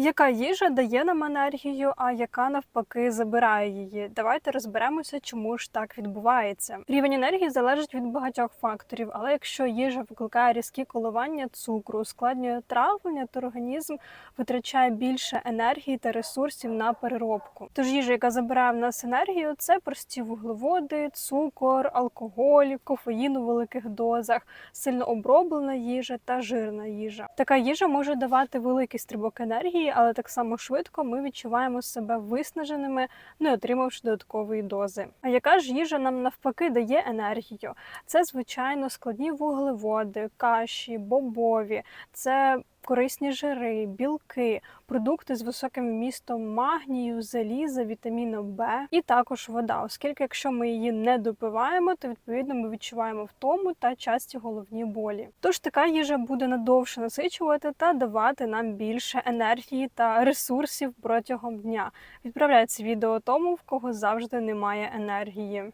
Яка їжа дає нам енергію, а яка навпаки забирає її? Давайте розберемося, чому ж так відбувається. Рівень енергії залежить від багатьох факторів, але якщо їжа викликає різкі коливання цукру, ускладнює травлення, то організм витрачає більше енергії та ресурсів на переробку. Тож їжа, яка забирає в нас енергію, це прості вуглеводи, цукор, алкоголь, кофеїн у великих дозах, сильно оброблена їжа та жирна їжа. Така їжа може давати великий стрибок енергії, але так само швидко ми відчуваємо себе виснаженими, не отримавши додаткової дози. А яка ж їжа нам навпаки дає енергію? Це звичайно складні вуглеводи, каші, бобові, це корисні жири, білки, продукти з високим вмістом магнію, заліза, вітаміну Б і також вода, оскільки якщо ми її не допиваємо, то відповідно ми відчуваємо втому та часті головні болі. Тож така їжа буде надовше насичувати та давати нам більше енергії та ресурсів протягом дня. Відправляйте відео тому, в кого завжди немає енергії.